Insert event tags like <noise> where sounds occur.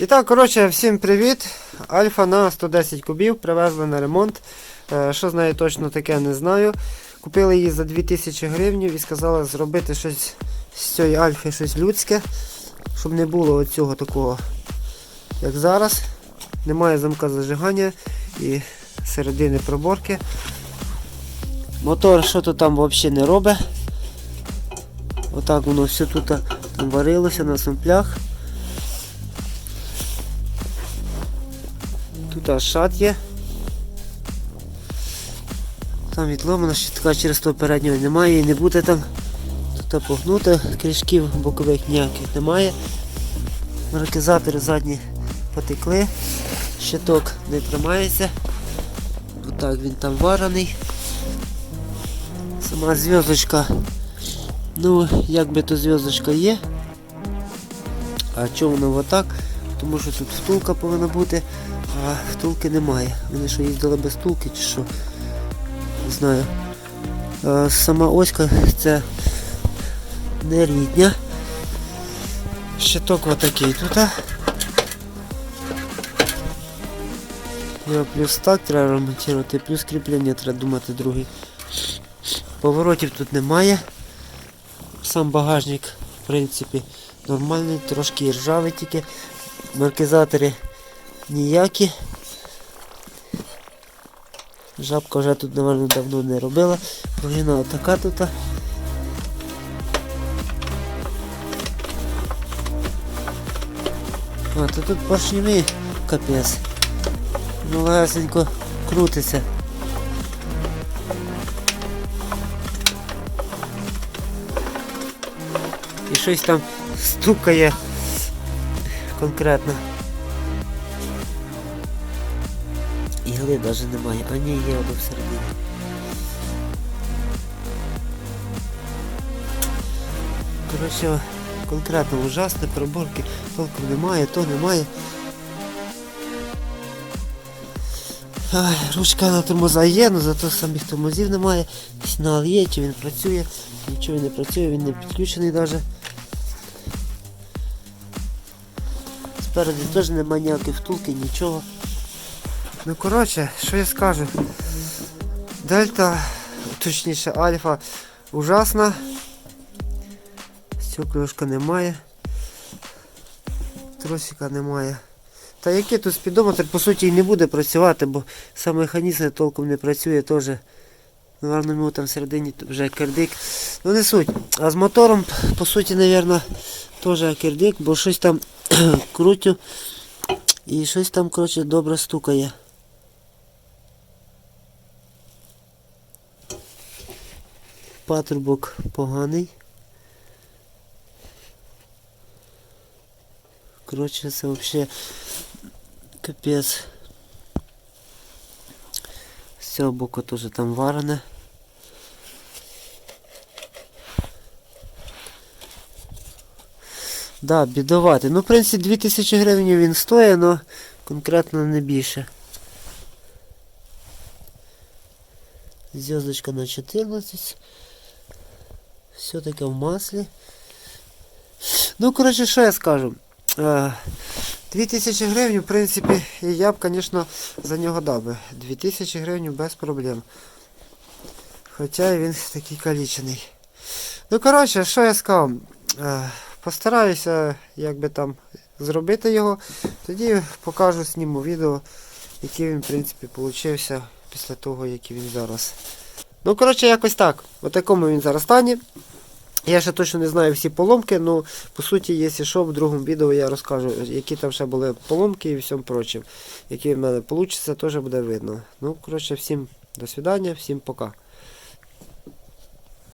І так, коротше, всім привіт. Альфа на 110 кубів привезли на ремонт. Е, Що з нею точно таке, не знаю. Купили її за 2000 гривень і сказали зробити щось з цієї альфи, щось людське, щоб не було оцього такого, як зараз. Немає замка зажигання і середини проборки. Мотор що то там взагалі не робить. Отак воно все тут варилося на самплях. Аж шат є. Там відломана щитка через того переднього немає і не буде там. Тут погнуто, кришків бокових ніяких немає. Маркізатори задні потекли, щиток не тримається. Отак він там варений. Сама зв'язочка. Ну, як би то зв'язочка є. А чому воно отак? Тому що тут втулка повинна бути, а втулки немає. Вони що їздили без втулки чи що? Не знаю. А, сама оська це не рідня. Щиток отакий тут. Його плюс так треба ремонтувати, плюс кріплення треба думати другий. Поворотів тут немає. Сам багажник, в принципі, нормальний, трошки ржавий тільки. Маркізатори ніякі. Жабка вже тут, напевно, давно не робила. Прогина така тут. А, то тут поршневий капець. Ну крутиться. І щось там стукає конкретно. Ігли навіть немає, а ні, є одна всередині. Коротше, конкретно ужасне, проборки толком немає, то немає. Ай, ручка на тормоза є, але зато самих тормозів немає. Сигнал є, чи він працює, нічого не працює, він не підключений навіть. Спереду теж немає ніякої втулки, нічого. Ну коротше, що я скажу. Дельта, точніше альфа, ужасна. Стеклюшка немає. Тросика немає. Та який тут спідометр, по суті, і не буде працювати, бо сам механізм толком не працює теж. Наверно, йому там всередині вже кердик. Ну не суть. А з мотором, по суті, мабуть, теж кердик, бо щось там <clears throat> крутю і щось там, коротше, добре стукає. Патрубок поганий. Коротше, це взагалі капець. З цього боку теж там варене. Да, бідувати. Ну, в принципі, 2000 гривень він стоїть, але конкретно не більше. Зв'язочка на 14. Все таке в маслі. Ну, коротше, що я скажу. Е, 2000 гривень, в принципі, і я б, звісно, за нього дав би. 2000 гривень без проблем. Хоча він такий калічений. Ну, коротше, що я сказав. Е, Постараюся, як би там, зробити його. Тоді покажу, зніму відео, який він, в принципі, получився після того, який він зараз. Ну, коротше, якось так. В такому він зараз стані. Я ще точно не знаю всі поломки, але по суті, якщо що, в другому відео я розкажу, які там ще були поломки і всьому прочим. Які в мене вийде, теж буде видно. Ну, коротше, всім до свидання, всім пока.